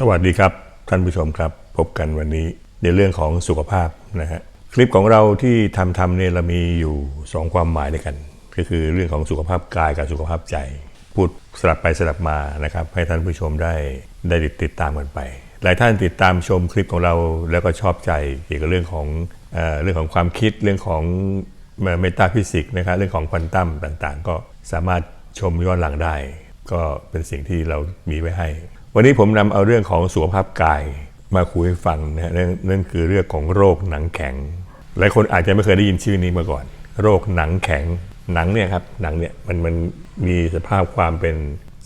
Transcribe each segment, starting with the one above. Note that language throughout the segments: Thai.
สวัสดีครับท่านผู้ชมครับ พบกันวันนี้ในเรื่องของสุขภาพนะฮะคลิปของเราที่ทำทำเนี่ยเรามีอยู่ 2 ความหมายด้วยกัน ก็คือเรื่องของสุขภาพกายกับสุขภาพใจ พูดสลับไปสลับมานะครับ ให้ท่านผู้ชมได้ได้ติดตามกันไป หลายท่านติดตามชมคลิปของเราแล้วก็ชอบใจเกี่ยวกับเรื่องของเออเรื่องของความคิดเรื่องของเมตาฟิสิกส์นะครับเรื่องของควอนตัมต่างๆ ก็สามารถชมย้อนหลังได้ ก็เป็นสิ่งที่เรามีไว้ให้ วันนี้ผมนำเอาเรื่องของสุขภาพกายมาคุยให้ฟังนะฮะนั่นนั่นคือเรื่องของโรคหนังแข็ง หลายคนอาจจะไม่เคยได้ยินชื่อนี้มาก่อน โรคหนังแข็ง หนังเนี่ยครับหนังเนี่ยมันมันมีสภาพความเป็น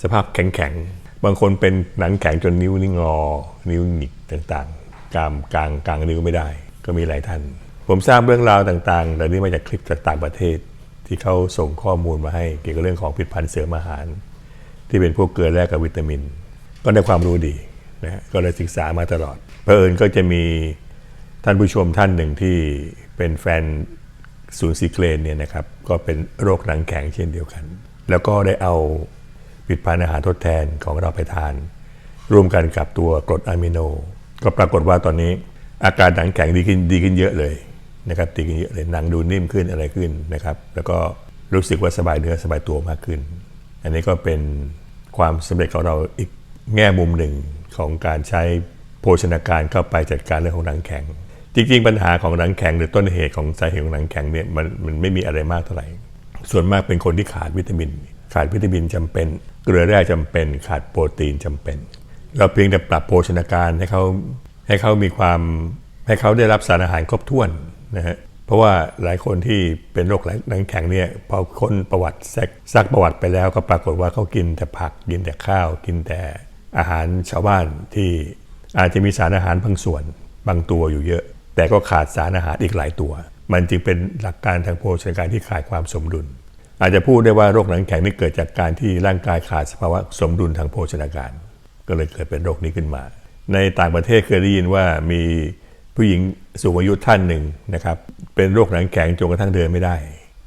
สภาพแข็งแข็งบางคนเป็นหนังแข็งจนนิ้วนี่งอ นิ้วหงิกต่างๆ กามกลางกลางนิ้วไม่ได้ ก็มีหลายท่าน ผมทราบเรื่องราวต่างๆเหล่านี้มาจากคลิปจากต่างประเทศ ที่เขาส่งข้อมูลมาให้เกี่ยวกับเรื่องของผลิตภัณฑ์เสริมอาหาร ที่เป็นพวกเกลือแร่กับวิตามิน ก็ได้ความรู้ดีนะก็เลยศึกษามาตลอดเพอเอิญก็จะมีท่านผู้ชมท่านหนึ่งที่เป็นแฟนศูนย์ซีเคลนเนี่ยนะครับก็เป็นโรคหนังแข็งเช่นเดียวกัน แล้วก็ได้เอาผลิตภัณฑ์อาหารทดแทนของเราไปทาน ร่วมกันกับตัวกรดอะมิโน ก็ปรากฏว่าตอนนี้อาการหนังแข็งดีขึ้นดีขึ้นเยอะเลยนะครับดีขึ้นเยอะเลยหนังดูนิ่มขึ้นอะไรขึ้นนะครับ แล้วก็รู้สึกว่าสบายเนื้อสบายตัวมากขึ้น อันนี้ก็เป็นความสำเร็จของเราอีก แง่มุมหนึ่งของการใช้โภชนาการเข้าไปจัดการเรื่องของหนังแข็ง จริง ๆ ปัญหาของหนังแข็งหรือต้นเหตุของสาเหตุของหนังแข็งเนี่ยมันมันไม่มีอะไรมากเท่าไหร่ ส่วนมากเป็นคนที่ขาดวิตามิน ขาดวิตามินจำเป็น เกลือแร่จำเป็น ขาดโปรตีนจำเป็น เราเพียงแต่ปรับโภชนาการให้เขาให้เขามีความให้เขาได้รับสารอาหารครบถ้วนนะฮะเพราะว่าหลายคนที่เป็นโรคหนังแข็งเนี่ยพอคนประวัติซักประวัติไปแล้วก็ปรากฏว่าเขากินแต่ผักกินแต่ข้าวกินแต่ อาหารชาวบ้านที่อาจจะมีสารอาหารบางส่วนบางตัวอยู่เยอะ แต่ก็ขาดสารอาหารอีกหลายตัว มันจึงเป็นหลักการทางโภชนาการที่ขาดความสมดุล อาจจะพูดได้ว่าโรคหนังแข็งนี่เกิดจากการที่ร่างกายขาดสภาวะสมดุลทางโภชนาการ ก็เลยเกิดเป็นโรคนี้ขึ้นมา ในต่างประเทศเคยได้ยินว่ามีผู้หญิงสูงอายุท่านหนึ่งนะครับเป็นโรคหนังแข็งจนกระทั่งเดินไม่ได้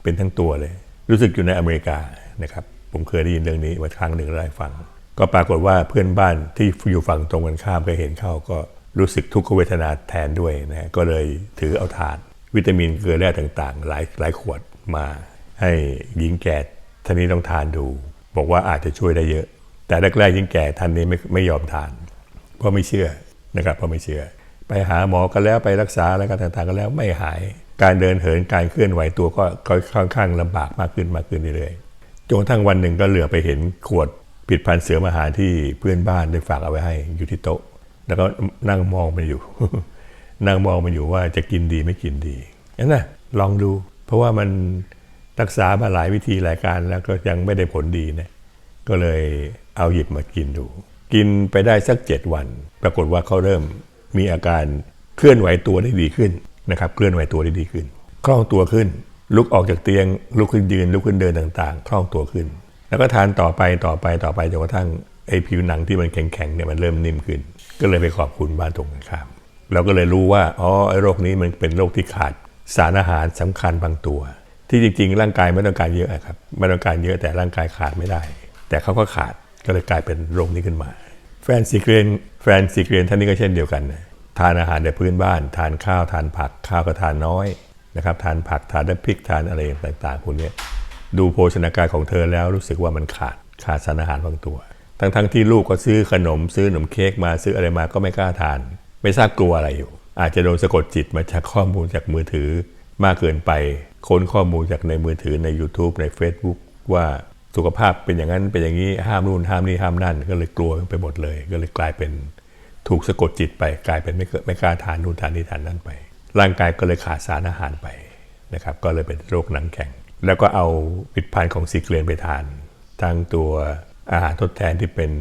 เป็นทั้งตัวเลย รู้สึกอยู่ในอเมริกานะครับผมเคยได้ยินเรื่องนี้มาครั้งหนึ่งได้ฟัง ก็ปรากฏว่าเพื่อนบ้านที่อยู่ฝั่งตรงกันข้ามก็เห็นเข้าก็รู้สึกทุกขเวทนาแทนด้วยนะก็เลยถือเอาถาด วิตามินเกลือแร่ต่างๆ หลายหลายขวดมาให้หญิงแก่ท่านนี้ต้องทานดู บอกว่าอาจจะช่วยได้เยอะ แต่แรกๆหญิงแก่ท่านนี้ไม่ไม่ยอมทาน เพราะไม่เชื่อนะครับเพราะไม่เชื่อ ไปหาหมอกันแล้วไปรักษาอะไรกันต่างๆกันแล้วไม่หาย การเดินเหินการเคลื่อนไหวตัวก็ค่อนข้างลำบากมากขึ้นมากขึ้นเรื่อยๆจนกระทั่งวันหนึ่งก็เหลือไปเห็นขวด ผิดพันเสริมาหารที่เพื่อนบ้านได้ฝากเอาไว้ให้อยู่ที่โต๊ะ แล้วก็นั่งมองมันอยู่ นั่งมองมันอยู่ว่าจะกินดีไม่กินดีนั่นนะลองดู เพราะว่ามันรักษามาหลายวิธีหลายการแล้วก็ยังไม่ได้ผลดีนะก็เลยเอาหยิบมากินดู กินไปได้สักเจ็ดวัน ปรากฏว่าเขาเริ่มมีอาการเคลื่อนไหวตัวได้ดีขึ้นนะครับ เคลื่อนไหวตัวได้ดีขึ้น คล่องตัวขึ้น ลุกออกจากเตียง ลุกขึ้นยืน ลุกขึ้นเดินต่างๆ คล่องตัวขึ้น แล้วก็ทานต่อไปต่อไปต่อไปจนกระทั่งไอ้ผิวหนังที่มันแข็งๆเนี่ยมันเริ่มนิ่มขึ้น ก็เลยไปขอบคุณบ้านตรงกันข้ามเราก็เลยรู้ว่าอ๋อไอ้โรคนี้มันเป็นโรคที่ขาดสารอาหารสำคัญบางตัว ที่จริง ๆ ร่างกายไม่ต้องการเยอะครับไม่ต้องการเยอะแต่ร่างกายขาดไม่ได้ แต่เขาก็ขาดก็เลยกลายเป็นโรคนี้ขึ้นมา แฟนซีเกรนแฟนซีเกรนท่านนี้ก็เช่นเดียวกันนะทานอาหารในพื้นบ้าน ทานข้าวทานผักข้าวก็ทานน้อยนะครับทานผักทานน้ำพริกทานอะไรต่างๆพวกนี้ ดูโภชนาการของเธอแล้วรู้สึกว่ามันขาดขาดสารอาหารบางตัว ทั้งๆทที่ลูกก็ซื้อขนมซื้อขนมเค้กมาซื้ออะไรมาก็ไม่กล้าทาน ไม่ทราบกลัวอะไรอยู่ อาจจะโดนสะกดจิตมาจากข้อมูลจากมือถือ มากเกินไปค้นข้อมูลจากในมือถือใน YouTube ใน Facebook ว่าสุขภาพเป็นอย่างนั้นเป็นอย่างนี้ห้ามนู่นห้ามนี่ห้ามนั่น ก็เลยกลัวไปหมดเลย ก็เลยกลายเป็นถูกสะกดจิตไปกลายเป็นไม่เกิดไม่กล้าทานนู่นทานนี่ทานนั่นไป ร่างกายก็เลยขาดสารอาหารไปนะครับ ก็เลยเป็นโรคหนังแข็ง แล้วก็เอาผลิตภัณฑ์ของซีเกรนไปทานทั้งตัวอาหารทดแทนที่เป็น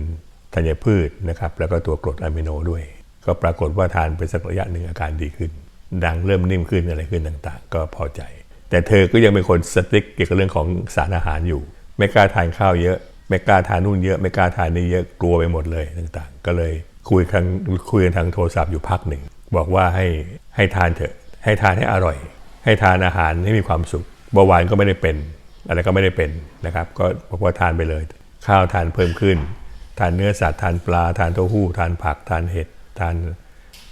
ธัญพืชนะครับ แล้วก็ตัวกรดอะมิโนด้วย ก็ปรากฏว่าทานไปสักระยะหนึ่งอาการดีขึ้น ดังเริ่มนิ่มขึ้นอะไรขึ้นต่างๆ ก็พอใจ แต่เธอก็ยังเป็นคนสติ๊กเกี่ยวกับเรื่องของสารอาหารอยู่ ไม่กล้าทานข้าวเยอะ ไม่กล้าทานนู่นเยอะ ไม่กล้าทานนี่เยอะกลัวไปหมดเลยต่างๆ ก็เลยคุยทางคุยกันทางโทรศัพท์อยู่พักหนึ่งบอกว่าให้ให้ทานเถอะให้ทานให้อร่อย ให้ทานอาหารให้มีความสุข เบาหวานก็ไม่ได้เป็น อะไรก็ไม่ได้เป็นนะครับ ก็บอกว่าทานไปเลย ข้าวทานเพิ่มขึ้น ทานเนื้อสัตว์ทานปลา ทานเต้าหู้ ทานผักทานเห็ดทาน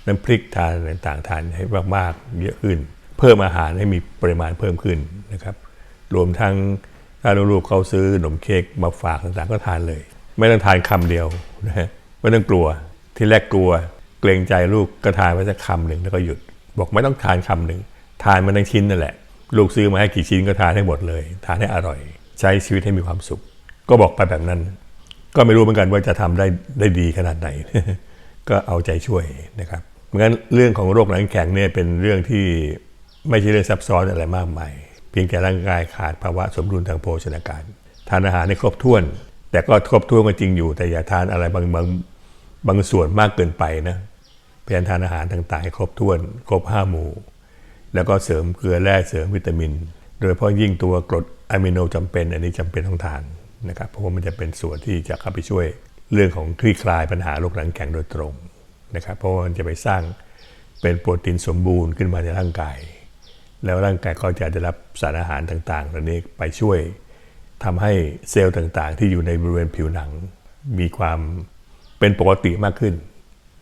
น้ำพริกทานต่างๆทานให้มากๆเยอะขึ้น เพิ่มอาหารให้มีปริมาณเพิ่มขึ้นนะครับ รวมทั้งถ้าลูกๆเขาซื้อขนมเค้กมาฝากต่างๆก็ทานเลย ไม่ต้องทานคำเดียวนะฮะไม่ต้องกลัวที่แรกกลัว เกรงใจลูกก็ทานไปสักคำหนึ่งแล้วก็หยุด บอกไม่ต้องทานคำหนึ่งทานมันทั้งชิ้นนั่นแหละ ลูกซื้อมาให้กี่ชิ้นก็ทานให้หมดเลย ทานให้อร่อย ใช้ชีวิตให้มีความสุข ก็บอกไปแบบนั้น ก็ไม่รู้เหมือนกันว่าจะทำได้ได้ดีขนาดไหน ก็เอาใจช่วยนะครับงั้นเรื่องของโรคหลังแข็งเนี่ยเป็นเรื่องที่ไม่ใช่เรื่องซับซ้อนอะไรมากมาย เพียงแต่ร่างกายขาดภาวะสมดุลทางโภชนาการ ทานอาหารให้ครบถ้วน แต่ก็ครบถ้วนก็จริงอยู่ แต่อย่าทานอะไรบางบางบางส่วนมากเกินไปนะพยายามทานอาหารต่างๆให้ครบถ้วน ครบห้าหมู่ แล้วก็เสริมเกลือแร่เสริมวิตามิน โดยเฉพาะยิ่งตัวกรดอะมิโนจำเป็น อันนี้จำเป็นต้องทานนะครับเพราะว่ามันจะเป็นส่วนที่จะเข้าไปช่วยเรื่องของคลี่คลายปัญหาโรคหลังแข็งโดยตรงนะครับเพราะว่ามันจะไปสร้างเป็นโปรตีนสมบูรณ์ขึ้นมาในร่างกาย แล้วร่างกายก็จะได้รับสารอาหารต่างๆเหล่านี้ไปช่วยทำให้เซลล์ต่างๆ ที่อยู่ในบริเวณผิวหนัง มีความเป็นปกติมากขึ้น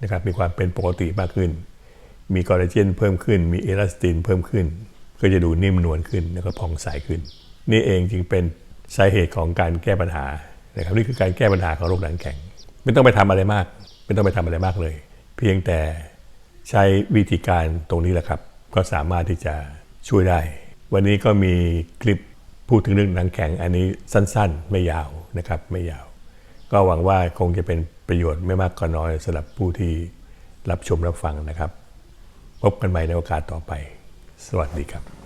นะครับมีความเป็นปกติมากขึ้น มีคอลลาเจนเพิ่มขึ้น มีเอลาสตินเพิ่มขึ้น ก็จะดูนิ่มนวลขึ้นแล้วก็ผ่องใสขึ้น นี่เองจึงเป็นสาเหตุของการแก้ปัญหานะครับนี่คือการแก้ปัญหาของโรคหลังแข็ง ไม่ต้องไปทำอะไรมาก ไม่ต้องไปทำอะไรมากเลย เพียงแต่ใช้วิธีการตรงนี้แหละครับ ก็สามารถที่จะช่วยได้ วันนี้ก็มีคลิปพูดถึงเรื่องหนังแข็งอันนี้สั้นๆ ไม่ยาวนะครับไม่ยาว ก็หวังว่าคงจะเป็นประโยชน์ไม่มากก็น้อยสำหรับผู้ที่รับชมรับฟังนะครับ พบกันใหม่ในโอกาสต่อไป สวัสดีครับ